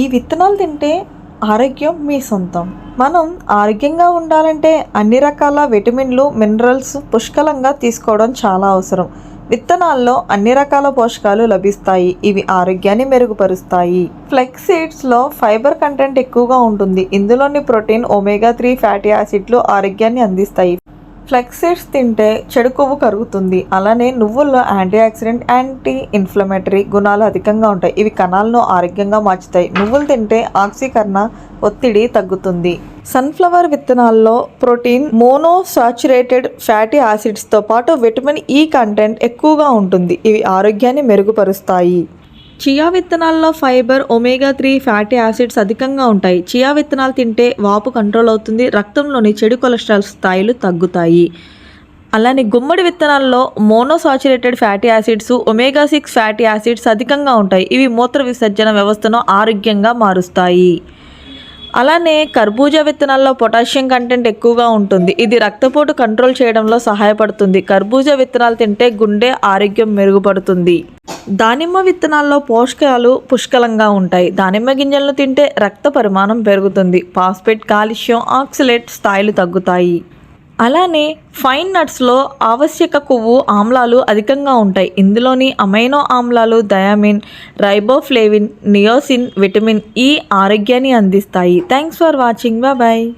ఈ విత్తనాలు తింటే ఆరోగ్యం మీ సొంతం. మనం ఆరోగ్యంగా ఉండాలంటే అన్ని రకాల విటమిన్లు మినరల్స్ పుష్కలంగా తీసుకోవడం చాలా అవసరం. విత్తనాల్లో అన్ని రకాల పోషకాలు లభిస్తాయి. ఇవి ఆరోగ్యాన్ని మెరుగుపరుస్తాయి. ఫ్లెక్స్ సీడ్స్లో ఫైబర్ కంటెంట్ ఎక్కువగా ఉంటుంది. ఇందులోని ప్రోటీన్ ఒమేగా త్రీ ఫ్యాటీ యాసిడ్లు ఆరోగ్యాన్ని అందిస్తాయి. ఫ్లెక్స్ సీడ్స్ తింటే చెడు కొవ్వు కరుగుతుంది. అలానే నువ్వుల్లో యాంటీ ఆక్సిడెంట్ యాంటీ ఇన్ఫ్లమేటరీ గుణాలు అధికంగా ఉంటాయి. ఇవి కణాలను ఆరోగ్యంగా మార్చుతాయి. నువ్వులు తింటే ఆక్సీకరణ ఒత్తిడి తగ్గుతుంది. సన్ఫ్లవర్ విత్తనాల్లో ప్రోటీన్ మోనోసాచురేటెడ్ ఫ్యాటీ యాసిడ్స్తో పాటు విటమిన్ ఈ కంటెంట్ ఎక్కువగా ఉంటుంది. ఇవి ఆరోగ్యాన్ని మెరుగుపరుస్తాయి. చియా విత్తనాల్లో fibre omega three fatty acids అధికంగా ఉంటాయి. చియా విత్తనాలు తింటే వాపు కంట్రోల్ అవుతుంది రక్తంలోని చెడు కొలెస్ట్రాల్ స్థాయిలు తగ్గుతాయి. అలానే గుమ్మడి విత్తనాల్లో monounsaturated fatty acids omega six fatty acids అధికంగా ఉంటాయి. ఇవి మూత్ర విసర్జన వ్యవస్థను ఆరోగ్యంగా మారుస్తాయి. అలానే కర్బూజా విత్తనాల్లో పొటాషియం కంటెంట్ ఎక్కువగా ఉంటుంది. ఇది రక్తపోటు కంట్రోల్ చేయడంలో సహాయపడుతుంది. కర్బూజా విత్తనాలు తింటే గుండె ఆరోగ్యం మెరుగుపడుతుంది. దానిమ్మ విత్తనాల్లో పోషకాలు పుష్కలంగా ఉంటాయి. దానిమ్మ గింజలను తింటే రక్త పరిమాణం పెరుగుతుంది. ఫాస్ఫేట్ కాల్షియం ఆక్సిలేట్ స్థాయిలు తగ్గుతాయి. అలానే ఫైన్ నట్స్లో ఆవశ్యక కొవ్వు ఆమ్లాలు అధికంగా ఉంటాయి. ఇందులోని అమైనో ఆమ్లాలు డయామిన్ రైబోఫ్లేవిన్ నియోసిన్ విటమిన్ ఈ ఆరోగ్యాన్ని అందిస్తాయి. Thanks for watching. బాయ్.